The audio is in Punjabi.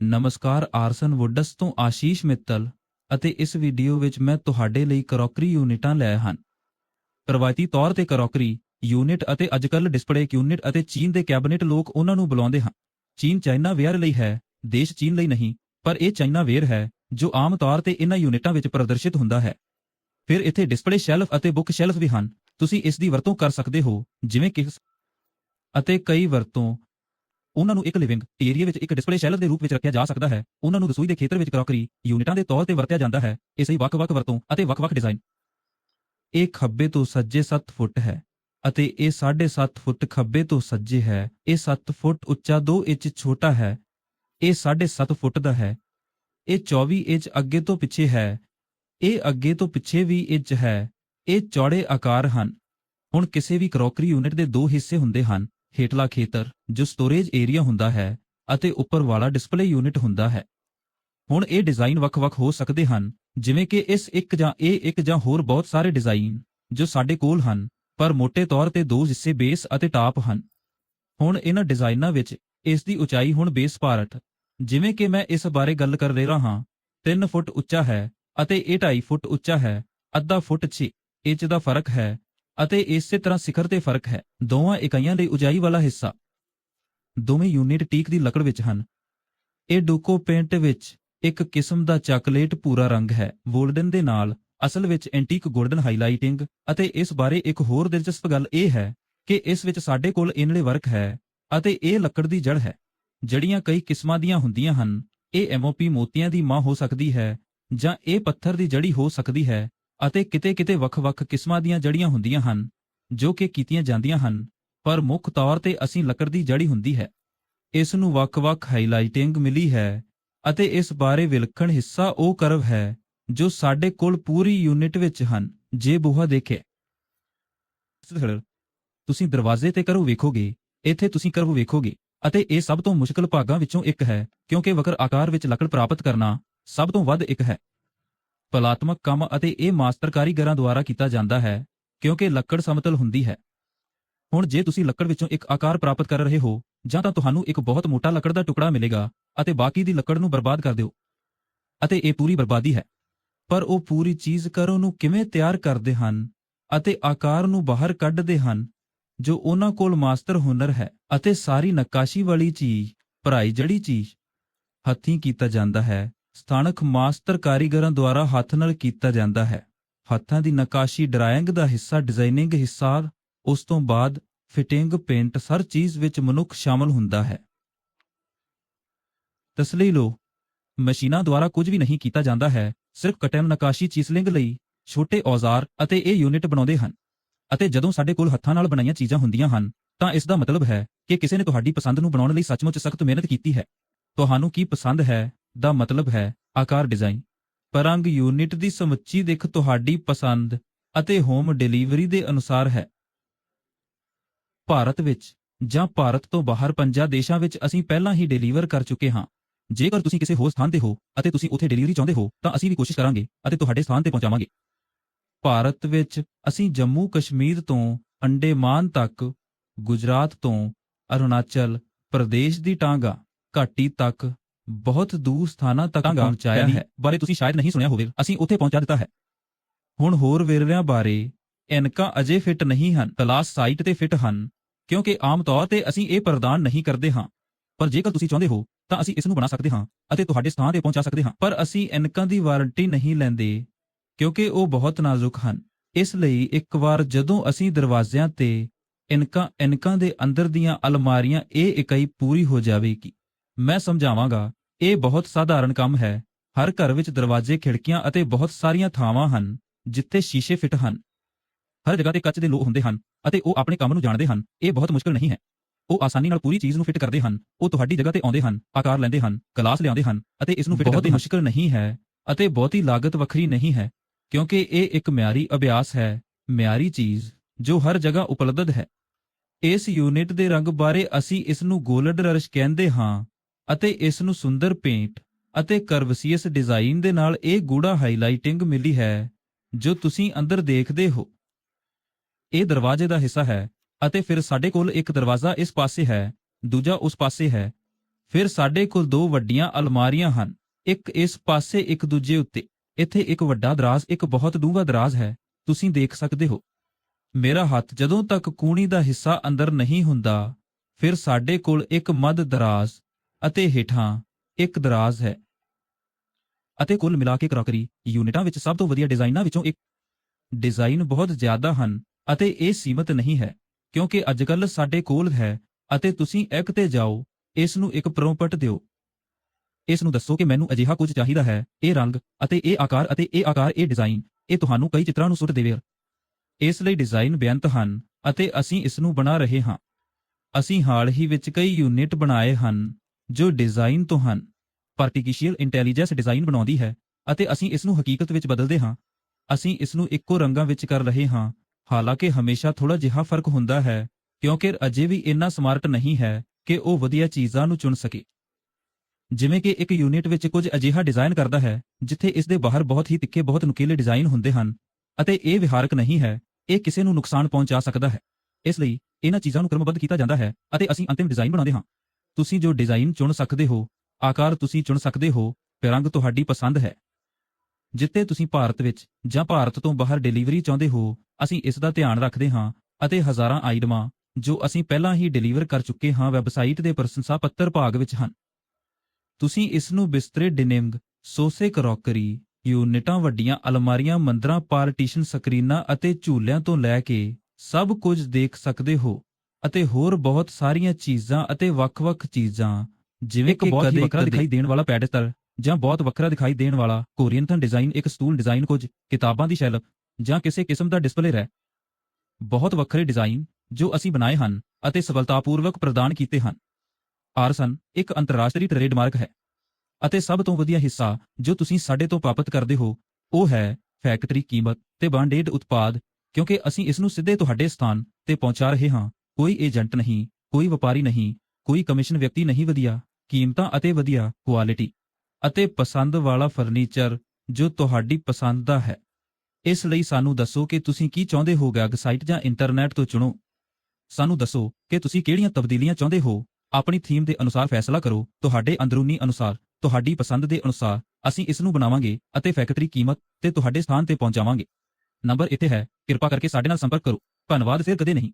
ਨਮਸਕਾਰ ਆਰਸਨ ਵੁੱਡਸ ਤੋਂ ਆਸ਼ੀਸ਼ ਮਿੱਤਲ ਅਤੇ ਇਸ ਵੀਡੀਓ ਵਿੱਚ ਮੈਂ ਤੁਹਾਡੇ ਲਈ ਕਰੋਕਰੀ ਯੂਨਿਟਾਂ ਲੈ ਹਨ। ਰਵਾਇਤੀ ਤੌਰ ਤੇ ਕਰੋਕਰੀ, ਯੂਨਿਟ ਅਤੇ ਅੱਜਕੱਲ ਡਿਸਪਲੇ ਯੂਨਿਟ ਅਤੇ ਚੀਨ ਦੇ ਕੈਬਨਿਟ ਲੋਕ ਉਹਨਾਂ ਨੂੰ ਬੁਲਾਉਂਦੇ ਹਨ। ਚੀਨ ਚਾਈਨਾ ਵੇਅਰ ਲਈ ਹੈ, ਦੇਸ਼ ਚੀਨ ਲਈ ਨਹੀਂ, ਪਰ ਇਹ ਚਾਈਨਾ ਵੇਅਰ ਹੈ, ਜੋ ਆਮ ਤੌਰ ਤੇ ਇਹਨਾਂ ਯੂਨਿਟਾਂ ਵਿੱਚ ਪ੍ਰਦਰਸ਼ਿਤ ਹੁੰਦਾ ਹੈ। ਫਿਰ ਇੱਥੇ ਡਿਸਪਲੇ ਸ਼ੈਲਫ ਅਤੇ ਬੁੱਕ ਸ਼ੈਲਫ ਵੀ ਹਨ। ਤੁਸੀਂ ਇਸ ਦੀ ਵਰਤੋਂ ਕਰ ਸਕਦੇ ਹੋ, ਜਿਵੇਂ ਕਿ ਅਤੇ ਕਈ ਵਰਤੋਂ ਉਹਨਾਂ ਨੂੰ ਇੱਕ ਲਿਵਿੰਗ ਏਰੀਆ ਵਿੱਚ ਇੱਕ ਡਿਸਪਲੇ ਸ਼ੈਲਫ ਦੇ ਰੂਪ ਵਿੱਚ ਰੱਖਿਆ ਜਾ ਸਕਦਾ ਹੈ। ਉਹਨਾਂ ਨੂੰ ਰਸੋਈ ਦੇ ਖੇਤਰ ਵਿੱਚ ਕਰੋਕਰੀ ਯੂਨਿਟਾਂ ਦੇ ਤੌਰ ਤੇ ਵਰਤਿਆ ਜਾਂਦਾ ਹੈ। ਇਸ ਲਈ ਵੱਖ-ਵੱਖ ਵਰਤੋਂ ਅਤੇ ਵੱਖ-ਵੱਖ ਡਿਜ਼ਾਈਨ ਇਹ ਖੱਬੇ ਤੋਂ ਸੱਜੇ 7 ਫੁੱਟ ਹੈ ਅਤੇ ਇਹ 7.5 ਫੁੱਟ ਖੱਬੇ ਤੋਂ ਸੱਜੇ ਹੈ। ਇਹ 7 ਫੁੱਟ ਉੱਚਾ 2 ਇੰਚ ਛੋਟਾ ਹੈ। ਇਹ 7.5 ਫੁੱਟ ਦਾ ਹੈ। ਇਹ 24 ਇੰਚ ਅੱਗੇ ਤੋਂ ਪਿੱਛੇ ਹੈ। ਇਹ ਅੱਗੇ ਤੋਂ ਪਿੱਛੇ ਵੀ ਇੰਚ ਹੈ। ਇਹ ਚੌੜੇ ਆਕਾਰ ਹਨ। ਹੁਣ ਕਿਸੇ ਵੀ ਕਰੋਕਰੀ ਯੂਨਿਟ ਦੇ ਦੋ ਹਿੱਸੇ ਹੁੰਦੇ ਹਨ। ਹੇਠਲਾ ਖੇਤਰ, ਜੋ ਸਟੋਰੇਜ ਏਰੀਆ ਹੁੰਦਾ ਹੈ ਅਤੇ ਉੱਪਰ ਵਾਲਾ ਡਿਸਪਲੇ ਯੂਨਿਟ ਹੁੰਦਾ ਹੈ। ਹੁਣ ਇਹ ਡਿਜ਼ਾਈਨ ਵੱਖ-ਵੱਖ ਹੋ ਸਕਦੇ ਹਨ, ਜਿਵੇਂ ਕਿ ਇਸ ਇੱਕ ਜਾਂ ਇਹ ਇੱਕ ਜਾਂ ਹੋਰ ਬਹੁਤ ਸਾਰੇ ਡਿਜ਼ਾਈਨ ਜੋ ਸਾਡੇ ਕੋਲ ਹਨ, ਪਰ ਮੋٹے ਤੌਰ ਤੇ ਦੋ ਹਿੱਸੇ ਬੇਸ ਅਤੇ ਟਾਪ ਹਨ। ਹੁਣ ਇਹਨਾਂ ਡਿਜ਼ਾਈਨਾਂ ਵਿੱਚ ਇਸ ਦੀ ਉਚਾਈ ਹੁਣ ਬੇਸ ਪਾਰਟ ਜਿਵੇਂ ਕਿ ਮੈਂ ਇਸ ਬਾਰੇ ਗੱਲ ਕਰ ਰਿਹਾ ਹਾਂ 3 ਫੁੱਟ ਉੱਚਾ ਹੈ ਅਤੇ ਇਹ 2.5 ਫੁੱਟ ਉੱਚਾ ਹੈ, ਅੱਧਾ ਫੁੱਟ 6 ਇੰਚ ਦਾ ਫ਼ਰਕ ਹੈ ਅਤੇ ਇਸੇ ਤਰ੍ਹਾਂ ਸਿਖਰ ਤੇ ਫ਼ਰਕ ਹੈ। ਦੋਵਾਂ ਇਕਾਈਆਂ ਲਈ ਉਚਾਈ ਵਾਲਾ ਹਿੱਸਾ। ਦੋਵੇਂ ਯੂਨਿਟ ਟੀਕ ਦੀ ਲੱਕੜ ਵਿੱਚ ਹਨ। ਇਹ ਡੋਕੋ ਪੇਂਟ ਵਿੱਚ ਇੱਕ ਕਿਸਮ ਦਾ ਚਾਕਲੇਟ ਪੂਰਾ ਰੰਗ ਹੈ। ਗੋਲਡਨ ਦੇ ਨਾਲ ਅਸਲ ਵਿੱਚ ਐਂਟੀਕ ਗੋਲਡਨ ਹਾਈਲਾਈਟਿੰਗ ਅਤੇ ਇਸ ਬਾਰੇ ਇੱਕ ਹੋਰ ਦਿਲਚਸਪ ਗੱਲ ਇਹ ਹੈ ਕਿ ਇਸ ਵਿੱਚ ਸਾਡੇ ਕੋਲ ਇਨਲੇ ਵਰਕ ਹੈ ਅਤੇ ਇਹ ਲੱਕੜ ਦੀ ਜੜ ਹੈ। ਜੜੀਆਂ ਕਈ ਕਿਸਮਾਂ ਦੀਆਂ ਹੁੰਦੀਆਂ ਹਨ। ਇਹ ਐਮਓਪੀ ਮੋਤੀਆਂ ਦੀ ਮਾਂ ਹੋ ਸਕਦੀ ਹੈ ਜਾਂ ਇਹ ਪੱਥਰ ਦੀ ਜੜੀ ਹੋ ਸਕਦੀ ਹੈ। ਅਤੇ ਕਿਤੇ-ਕਿਤੇ ਵੱਖ-ਵੱਖ ਕਿਸਮਾਂ ਦੀਆਂ ਜੜੀਆਂ ਹੁੰਦੀਆਂ ਹਨ, ਜੋ ਕਿ ਕੀਤੀਆਂ ਜਾਂਦੀਆਂ ਹਨ, ਪਰ ਮੁੱਖ ਤੌਰ ਤੇ ਅਸੀਂ ਲੱਕੜ ਦੀ ਜੜੀ ਹੁੰਦੀ ਹੈ। ਇਸ ਨੂੰ ਵੱਖ-ਵੱਖ ਹਾਈਲਾਈਟਿੰਗ ਮਿਲੀ ਹੈ ਅਤੇ ਇਸ ਬਾਰੇ ਵਿਲੱਖਣ ਹਿੱਸਾ ਉਹ ਕਰਵ ਹੈ ਜੋ ਸਾਡੇ ਕੋਲ ਪੂਰੀ ਯੂਨਿਟ ਵਿੱਚ ਹਨ, ਜੇ ਬੂਹਾ ਦੇਖੇ। ਤੁਸੀਂ ਦਰਵਾਜ਼ੇ ਤੇ ਕਰਵ ਵੇਖੋਗੇ, ਇੱਥੇ ਤੁਸੀਂ ਕਰਵ ਵੇਖੋਗੇ, ਅਤੇ ਇਹ ਸਭ ਤੋਂ ਮੁਸ਼ਕਲ ਭਾਗਾਂ ਵਿੱਚੋਂ ਇੱਕ ਹੈ, ਕਿਉਂਕਿ ਵਕਰ ਆਕਾਰ ਵਿੱਚ ਲੱਕੜ ਪ੍ਰਾਪਤ ਕਰਨਾ ਸਭ ਤੋਂ ਵੱਧ ਇੱਕ ਹੈ। ਕਲਾਤਮਕ ਕੰਮ ਅਤੇ ਇਹ ਮਾਸਟਰ ਕਾਰੀਗਰਾਂ ਦੁਆਰਾ ਕੀਤਾ ਜਾਂਦਾ ਹੈ, ਕਿਉਂਕਿ ਲੱਕੜ ਸਮਤਲ ਹੁੰਦੀ ਹੈ। ਹੁਣ ਜੇ ਤੁਸੀਂ ਲੱਕੜ ਵਿੱਚੋਂ ਇੱਕ ਆਕਾਰ ਪ੍ਰਾਪਤ ਕਰ ਰਹੇ ਹੋ, ਜਾਂ ਤਾਂ ਤੁਹਾਨੂੰ ਇੱਕ ਬਹੁਤ ਮੋਟਾ ਲੱਕੜ ਦਾ ਟੁਕੜਾ ਮਿਲੇਗਾ, ਅਤੇ ਬਾਕੀ ਦੀ ਲੱਕੜ ਨੂੰ ਬਰਬਾਦ ਕਰ ਦਿਓ। ਅਤੇ ਇਹ ਪੂਰੀ ਬਰਬਾਦੀ ਹੈ। ਪਰ ਉਹ ਪੂਰੀ ਚੀਜ਼ ਕਰੋ ਨੂੰ ਕਿਵੇਂ ਤਿਆਰ ਕਰਦੇ ਹਨ, ਅਤੇ ਆਕਾਰ ਨੂੰ ਬਾਹਰ ਕੱਢਦੇ ਹਨ, ਜੋ ਉਹਨਾਂ ਕੋਲ ਮਾਸਟਰ ਹੁਨਰ ਹੈ, ਅਤੇ ਸਾਰੀ ਨਕਾਸ਼ੀ ਵਾਲੀ ਚੀਜ਼, ਭਰਾਈ ਜੜੀ ਚੀਜ਼, ਹੱਥੀਂ ਕੀਤਾ ਜਾਂਦਾ ਹੈ ਸਥਾਨਕ ਮਾਸਟਰ ਕਾਰੀਗਰਾਂ ਦੁਆਰਾ ਹੱਥ ਨਾਲ ਕੀਤਾ ਜਾਂਦਾ ਹੈ। ਹੱਥਾਂ ਦੀ ਨਕਾਸ਼ੀ ਡਰਾਇੰਗ ਦਾ ਹਿੱਸਾ, ਡਿਜ਼ਾਈਨਿੰਗ ਹਿੱਸਾ ਉਸ ਤੋਂ ਬਾਅਦ ਫਿਟਿੰਗ, ਪੇਂਟ, ਹਰ ਚੀਜ਼ ਵਿੱਚ ਮਨੁੱਖ ਸ਼ਾਮਲ ਹੁੰਦਾ ਹੈ। ਤਸਲੀ ਲੋ ਮਸ਼ੀਨਾਂ ਦੁਆਰਾ ਕੁਝ ਵੀ ਨਹੀਂ ਕੀਤਾ ਜਾਂਦਾ ਹੈ, ਸਿਰਫ ਕਟਨ ਨਕਾਸ਼ੀ ਚੀਸਲਿੰਗ ਲਈ ਛੋਟੇ ਔਜ਼ਾਰ ਅਤੇ ਇਹ ਯੂਨਿਟ ਬਣਾਉਂਦੇ ਹਨ। ਅਤੇ ਜਦੋਂ ਸਾਡੇ ਕੋਲ ਹੱਥਾਂ ਨਾਲ ਬਣਾਈਆਂ ਚੀਜ਼ਾਂ ਹੁੰਦੀਆਂ ਹਨ, ਤਾਂ ਇਸ ਦਾ ਮਤਲਬ ਹੈ ਕਿ ਕਿਸੇ ਨੇ ਤੁਹਾਡੀ ਪਸੰਦ ਨੂੰ ਬਣਾਉਣ ਲਈ ਸੱਚਮੁੱਚ ਸਖਤ ਮਿਹਨਤ ਕੀਤੀ ਹੈ। ਤੁਹਾਨੂੰ ਕੀ ਪਸੰਦ ਹੈ? ਦਾ ਮਤਲਬ ਹੈ ਆਕਾਰ ਡਿਜ਼ਾਈਨ। ਪਰੰਗ ਯੂਨਿਟ ਦੀ ਸਮੁੱਚੀ ਦਿੱਖ ਤੁਹਾਡੀ ਪਸੰਦ ਅਤੇ ਹੋਮ ਡਿਲੀਵਰੀ ਦੇ ਅਨੁਸਾਰ ਹੈ। ਭਾਰਤ ਵਿੱਚ ਜਾਂ ਭਾਰਤ ਤੋਂ ਬਾਹਰ ਪੰਜਾਂ ਦੇਸ਼ਾਂ ਵਿੱਚ ਅਸੀਂ ਪਹਿਲਾਂ ਹੀ ਡਿਲੀਵਰ ਕਰ ਚੁੱਕੇ ਹਾਂ। ਜੇਕਰ ਤੁਸੀਂ ਕਿਸੇ ਹੋਰ ਸਥਾਨ ਤੇ ਹੋ ਅਤੇ ਤੁਸੀਂ ਉੱਥੇ ਡਿਲੀਵਰੀ ਚਾਹੁੰਦੇ ਹੋ, ਤਾਂ ਅਸੀਂ ਵੀ ਕੋਸ਼ਿਸ਼ ਕਰਾਂਗੇ ਅਤੇ ਤੁਹਾਡੇ ਸਥਾਨ ਤੇ ਪਹੁੰਚਾਵਾਂਗੇ। ਭਾਰਤ ਵਿੱਚ ਅਸੀਂ ਜੰਮੂ ਕਸ਼ਮੀਰ ਤੋਂ ਅੰਡੇਮਾਨ ਤੱਕ, ਗੁਜਰਾਤ ਤੋਂ ਅਰੁਣਾਚਲ ਪ੍ਰਦੇਸ਼ ਦੀ ਟਾਂਗਾ ਘਾਟੀ ਤੱਕ ਬਹੁਤ ਦੂਰ ਸਥਾਨਾਂ ਤੱਕ ਪਹੁੰਚਾਇਆ ਹੈ। ਬਾਰੇ ਤੁਸੀਂ ਸ਼ਾਇਦ ਨਹੀਂ ਸੁਣਿਆ ਹੋਵੇ ਅਸੀਂ ਉੱਥੇ ਪਹੁੰਚਾ ਦਿੱਤਾ ਹੈ। ਹੁਣ ਹੋਰ ਵੇਰਵਿਆਂ ਬਾਰੇ ਇਨਕਾ ਅਜੇ ਫਿੱਟ ਨਹੀਂ ਹਨ ਕਲਾਸ ਸਾਈਟ ਤੇ ਫਿੱਟ ਹਨ ਕਿਉਂਕਿ ਆਮ ਤੌਰ ਤੇ ਅਸੀਂ ਇਹ ਪ੍ਰਦਾਨ ਨਹੀਂ ਕਰਦੇ ਹਾਂ। ਪਰ ਜੇਕਰ ਤੁਸੀਂ ਚਾਹੁੰਦੇ ਹੋ ਤਾਂ ਅਸੀਂ ਇਸ ਨੂੰ ਬਣਾ ਸਕਦੇ ਹਾਂ ਅਤੇ ਤੁਹਾਡੇ ਸਥਾਨ ਤੇ ਪਹੁੰਚਾ ਸਕਦੇ ਹਾਂ। ਪਰ ਅਸੀਂ ਇਨਕਾਂ ਦੀ ਵਾਰੰਟੀ ਨਹੀਂ ਲੈਂਦੇ ਕਿਉਂਕਿ ਉਹ ਬਹੁਤ ਨਾਜ਼ੁਕ ਹਨ। ਇਸ ਲਈ ਇੱਕ ਵਾਰ ਜਦੋਂ ਅਸੀਂ ਦਰਵਾਜ਼ਿਆਂ ਤੇ ਇਨਕਾਂ ਇਨਕਾਂ ਦੇ ਅੰਦਰ ਦੀਆਂ ਅਲਮਾਰੀਆਂ ਇਹ ਇਕਾਈ ਪੂਰੀ ਹੋ ਜਾਵੇਗੀ ਮੈਂ ਸਮਝਾਵਾਂਗਾ ਇਹ ਬਹੁਤ ਸਾਧਾਰਨ ਕੰਮ ਹੈ। ਹਰ ਘਰ ਵਿੱਚ ਦਰਵਾਜ਼ੇ ਖਿੜਕੀਆਂ ਅਤੇ ਬਹੁਤ ਸਾਰੀਆਂ ਥਾਵਾਂ ਹਨ ਜਿੱਥੇ ਸ਼ੀਸ਼ੇ ਫਿੱਟ ਹਨ। ਹਰ ਜਗ੍ਹਾ ਤੇ ਕੱਚ ਦੇ ਲੋਕ ਹੁੰਦੇ ਹਨ ਅਤੇ ਉਹ ਆਪਣੇ ਕੰਮ ਨੂੰ ਜਾਣਦੇ ਹਨ। ਇਹ ਬਹੁਤ ਮੁਸ਼ਕਲ ਨਹੀਂ ਹੈ। ਉਹ ਆਸਾਨੀ ਨਾਲ ਪੂਰੀ ਚੀਜ਼ ਨੂੰ ਫਿੱਟ ਕਰਦੇ ਹਨ। ਉਹ ਤੁਹਾਡੀ ਜਗ੍ਹਾ ਤੇ ਆਉਂਦੇ ਹਨ ਆਕਾਰ ਲੈਂਦੇ ਹਨ ਗਲਾਸ ਲਿਆਉਂਦੇ ਹਨ ਅਤੇ ਇਸ ਨੂੰ ਫਿੱਟ ਕਰਦੇ ਹਨ। ਮੁਸ਼ਕਲ ਨਹੀਂ ਹੈ ਅਤੇ ਬਹੁਤੀ ਲਾਗਤ ਵੱਖਰੀ ਨਹੀਂ ਹੈ ਕਿਉਂਕਿ ਇਹ ਇੱਕ ਮਿਆਰੀ ਅਭਿਆਸ ਹੈ ਮਿਆਰੀ ਚੀਜ਼ ਜੋ ਹਰ ਜਗ੍ਹਾ ਉਪਲਬਧ ਹੈ। ਇਸ ਯੂਨਿਟ ਦੇ ਰੰਗ ਬਾਰੇ ਅਸੀਂ ਇਸ ਨੂੰ ਗੋਲਡ ਰਸ਼ ਕਹਿੰਦੇ ਹਾਂ। ਅਤੇ ਇਸ ਨੂੰ ਸੁੰਦਰ ਪੇਂਟ ਅਤੇ ਕਰਵਸੀਅਸ ਡਿਜ਼ਾਈਨ ਦੇ ਨਾਲ ਇਹ ਗੂੜਾ ਹਾਈਲਾਈਟਿੰਗ ਮਿਲੀ ਹੈ, ਜੋ ਤੁਸੀਂ ਅੰਦਰ ਦੇਖਦੇ ਹੋ। ਇਹ ਦਰਵਾਜ਼ੇ ਦਾ ਹਿੱਸਾ ਹੈ ਅਤੇ ਫਿਰ ਸਾਡੇ ਕੋਲ ਇੱਕ ਦਰਵਾਜ਼ਾ ਇਸ ਪਾਸੇ ਹੈ, ਦੂਜਾ ਉਸ ਪਾਸੇ ਹੈ। ਫਿਰ ਸਾਡੇ ਕੋਲ ਦੋ ਵੱਡੀਆਂ ਅਲਮਾਰੀਆਂ ਹਨ, ਇੱਕ ਇਸ ਪਾਸੇ, ਇੱਕ ਦੂਜੇ ਉੱਤੇ। ਇੱਥੇ ਇੱਕ ਵੱਡਾ ਦਰਾਜ਼, ਇੱਕ ਬਹੁਤ ਡੂੰਘਾ ਦਰਾਜ਼ ਹੈ, ਤੁਸੀਂ ਦੇਖ ਸਕਦੇ ਹੋ। ਮੇਰਾ ਹੱਥ ਜਦੋਂ ਤੱਕ ਕੂਣੀ ਦਾ ਹਿੱਸਾ ਅੰਦਰ ਨਹੀਂ ਹੁੰਦਾ, ਫਿਰ ਸਾਡੇ ਕੋਲ ਇੱਕ ਮੱਧ ਦਰਾਜ਼ ਅਤੇ ਹੇਠਾਂ ਇੱਕ ਦਰਾਜ਼ ਹੈ। ਅਤੇ ਕੁੱਲ ਮਿਲਾ ਕੇ ਕਰੋਕਰੀ ਯੂਨਿਟਾਂ ਵਿੱਚ ਸਭ ਤੋਂ ਵਧੀਆ ਡਿਜ਼ਾਈਨਾਂ ਵਿੱਚੋਂ ਇੱਕ। ਡਿਜ਼ਾਈਨ ਬਹੁਤ ਜ਼ਿਆਦਾ ਹਨ ਅਤੇ ਇਹ ਸੀਮਤ ਨਹੀਂ ਹੈ, ਕਿਉਂਕਿ ਅੱਜਕੱਲ ਸਾਡੇ ਕੋਲ ਹੈ ਅਤੇ ਤੁਸੀਂ ਇੱਕ ਤੇ ਜਾਓ, ਇਸ ਨੂੰ ਇੱਕ ਪ੍ਰੋਪਟ ਦਿਓ। ਇਸ ਨੂੰ ਦੱਸੋ ਕਿ ਮੈਨੂੰ ਅਜਿਹਾ ਕੁਝ ਚਾਹੀਦਾ ਹੈ, ਇਹ ਰੰਗ ਅਤੇ ਇਹ ਆਕਾਰ ਅਤੇ ਇਹ ਆਕਾਰ, ਇਹ ਡਿਜ਼ਾਈਨ, ਇਹ ਤੁਹਾਨੂੰ ਕਈ ਚਿੱਤਰਾਂ ਨੂੰ ਸੁੱਟ ਦੇਵੇਗਾ ਇਸ ਲਈ ਡਿਜ਼ਾਈਨ ਬੇਅੰਤ ਹਨ ਅਤੇ ਅਸੀਂ ਇਸ ਨੂੰ ਬਣਾ ਰਹੇ ਹਾਂ। ਅਸੀਂ ਹਾਲ ਹੀ ਵਿੱਚ ਕਈ ਯੂਨਿਟ ਬਣਾਏ ਹਨ। ਜੋ ਡਿਜ਼ਾਈਨ ਤੋਂ ਹਨ। ਆਰਟੀਫੀਸ਼ੀਅਲ ਇੰਟੈਲੀਜੈਂਸ ਡਿਜ਼ਾਈਨ ਬਣਾਉਂਦੀ ਹੈ ਅਤੇ ਅਸੀਂ ਇਸ ਨੂੰ ਹਕੀਕਤ ਵਿੱਚ ਬਦਲਦੇ ਹਾਂ। ਅਸੀਂ ਇਸ ਨੂੰ ਇੱਕੋ ਰੰਗਾਂ ਵਿੱਚ ਕਰ ਰਹੇ ਹਾਂ। ਹਾਲਾਂਕਿ ਹਮੇਸ਼ਾ ਥੋੜਾ ਜਿਹਾ ਫ਼ਰਕ ਹੁੰਦਾ ਹੈ, ਕਿਉਂਕਿ ਅਜੇ ਵੀ ਇੰਨਾ ਸਮਾਰਟ ਨਹੀਂ ਹੈ ਕਿ ਉਹ ਵਧੀਆ ਚੀਜ਼ਾਂ ਨੂੰ ਚੁਣ ਸਕੇ। ਜਿਵੇਂ ਕਿ ਇੱਕ ਯੂਨਿਟ ਵਿੱਚ ਕੁਝ ਅਜਿਹਾ ਡਿਜ਼ਾਈਨ ਕਰਦਾ ਹੈ, ਜਿੱਥੇ ਇਸ ਦੇ ਬਾਹਰ ਬਹੁਤ ਹੀ ਤਿੱਖੇ, ਬਹੁਤ ਨੁਕੀਲੇ ਡਿਜ਼ਾਈਨ ਹੁੰਦੇ ਹਨ ਅਤੇ ਇਹ ਵਿਹਾਰਕ ਨਹੀਂ ਹੈ, ਇਹ ਕਿਸੇ ਨੂੰ ਨੁਕਸਾਨ ਪਹੁੰਚਾ ਸਕਦਾ ਹੈ। ਇਸ ਲਈ ਇਹਨਾਂ ਚੀਜ਼ਾਂ ਨੂੰ ਕ੍ਰਮਬੱਧ ਕੀਤਾ ਜਾਂਦਾ ਹੈ ਅਤੇ ਅਸੀਂ ਅੰਤਿਮ ਡਿਜ਼ਾਈਨ ਬਣਾਉਂਦੇ ਹਾਂ। ਤੁਸੀਂ ਜੋ ਡਿਜ਼ਾਈਨ ਚੁਣ ਸਕਦੇ ਹੋ, ਆਕਾਰ ਤੁਸੀਂ ਚੁਣ ਸਕਦੇ ਹੋ ਰੰਗ ਤੁਹਾਡੀ ਪਸੰਦ ਹੈ। ਜਿੱਤੇ ਤੁਸੀਂ ਭਾਰਤ ਵਿੱਚ ਜਾਂ ਭਾਰਤ ਤੋਂ ਬਾਹਰ ਡਿਲੀਵਰੀ ਚਾਹੁੰਦੇ ਹੋ, ਅਸੀਂ ਇਸ ਦਾ ਧਿਆਨ ਰੱਖਦੇ ਹਾਂ ਅਤੇ ਹਜ਼ਾਰਾਂ ਆਈਟਮਾਂ ਜੋ ਅਸੀਂ ਪਹਿਲਾਂ ਹੀ ਡਿਲੀਵਰ ਕਰ ਚੁੱਕੇ ਹਾਂ ਵੈਬਸਾਈਟ ਦੇ ਪ੍ਰਸ਼ੰਸਾ ਪੱਤਰ ਭਾਗ ਵਿੱਚ ਹਨ। ਤੁਸੀਂ ਇਸ ਨੂੰ ਬਿਸਤਰੇ ਡਿਨਿੰਗ, ਸੋਸੇ ਕਰੋਕਰੀ, ਯੂਨਿਟਾਂ ਵੱਡੀਆਂ ਅਲਮਾਰੀਆਂ, ਮੰਦਰਾਂ, ਪਾਰਟੀਸ਼ਨ ਸਕਰੀਨਾਂ ਅਤੇ ਝੂਲਿਆਂ ਤੋਂ ਲੈ ਕੇ ਸਭ ਕੁਝ ਦੇਖ ਸਕਦੇ ਹੋ। ਅਤੇ ਹੋਰ ਬਹੁਤ ਸਾਰੀਆਂ ਚੀਜ਼ਾਂ ਅਤੇ ਵੱਖ-ਵੱਖ ਚੀਜ਼ਾਂ ਜਿਵੇਂ ਕਿ ਬਹੁਤ ਹੀ ਵੱਖਰਾ ਦਿਖਾਈ ਦੇਣ ਵਾਲਾ ਪੈਡਸਟਲ ਜਾਂ ਬਹੁਤ ਵੱਖਰਾ ਦਿਖਾਈ ਦੇਣ ਵਾਲਾ ਕੋਰੀਅਨਥਨ ਡਿਜ਼ਾਈਨ ਇੱਕ ਸਟੂਲ ਡਿਜ਼ਾਈਨ ਕੁਝ ਕਿਤਾਬਾਂ ਦੀ ਸ਼ੈਲਫ ਜਾਂ ਕਿਸੇ ਕਿਸਮ ਦਾ ਡਿਸਪਲੇ ਹੈ ਬਹੁਤ ਵੱਖਰੇ ਡਿਜ਼ਾਈਨ ਜੋ ਅਸੀਂ ਬਣਾਏ ਹਨ ਅਤੇ ਸਫਲਤਾਪੂਰਵਕ ਪ੍ਰਦਾਨ ਕੀਤੇ ਹਨ। ਆਰਸਨ ਇੱਕ ਅੰਤਰਰਾਸ਼ਟਰੀ ਟ੍ਰੇਡਮਾਰਕ ਹੈ ਅਤੇ ਸਭ ਤੋਂ ਵਧੀਆ ਹਿੱਸਾ ਜੋ ਤੁਸੀਂ ਸਾਡੇ ਤੋਂ ਪ੍ਰਾਪਤ ਕਰਦੇ ਹੋ ਉਹ ਹੈ ਫੈਕਟਰੀ ਕੀਮਤ ਤੇ ਬਾਂਡੇਡ ਉਤਪਾਦ ਕਿਉਂਕਿ ਅਸੀਂ ਇਸ ਨੂੰ ਸਿੱਧੇ ਤੁਹਾਡੇ ਸਥਾਨ ਤੇ ਪਹੁੰਚਾ ਰਹੇ ਹਾਂ। ਕੋਈ ਏਜੰਟ ਨਹੀਂ, ਕੋਈ ਵਪਾਰੀ ਨਹੀਂ, ਕੋਈ ਕਮਿਸ਼ਨ ਵਿਅਕਤੀ ਨਹੀਂ ਵਧੀਆ, ਕੀਮਤਾਂ ਅਤੇ ਵਧੀਆ ਕੁਆਲਿਟੀ ਅਤੇ ਪਸੰਦ ਵਾਲਾ ਫਰਨੀਚਰ ਜੋ ਤੁਹਾਡੀ ਪਸੰਦ ਦਾ ਹੈ। ਇਸ ਲਈ ਸਾਨੂੰ ਦੱਸੋ ਕਿ ਤੁਸੀਂ ਕੀ ਚਾਹੁੰਦੇ ਹੋ, ਵੈਬਸਾਈਟ ਜਾਂ ਇੰਟਰਨੈਟ ਤੋਂ ਚੁਣੋ। ਸਾਨੂੰ ਦੱਸੋ ਕਿ ਤੁਸੀਂ ਕਿਹੜੀਆਂ ਤਬਦੀਲੀਆਂ ਚਾਹੁੰਦੇ ਹੋ। ਆਪਣੀ ਥੀਮ ਦੇ ਅਨੁਸਾਰ ਫੈਸਲਾ ਕਰੋ, ਤੁਹਾਡੇ ਅੰਦਰੂਨੀ ਅਨੁਸਾਰ, ਤੁਹਾਡੀ ਪਸੰਦ ਦੇ ਅਨੁਸਾਰ, ਅਸੀਂ ਇਸ ਨੂੰ ਬਣਾਵਾਂਗੇ ਅਤੇ ਫੈਕਟਰੀ ਕੀਮਤ ਤੇ ਤੁਹਾਡੇ ਸਥਾਨ ਤੇ ਪਹੁੰਚਾਵਾਂਗੇ। ਨੰਬਰ ਇੱਥੇ ਹੈ, ਕਿਰਪਾ ਕਰਕੇ ਸਾਡੇ ਨਾਲ ਸੰਪਰਕ ਕਰੋ। ਧੰਨਵਾਦ, ਫਿਰ ਕਦੇ ਨਹੀਂ।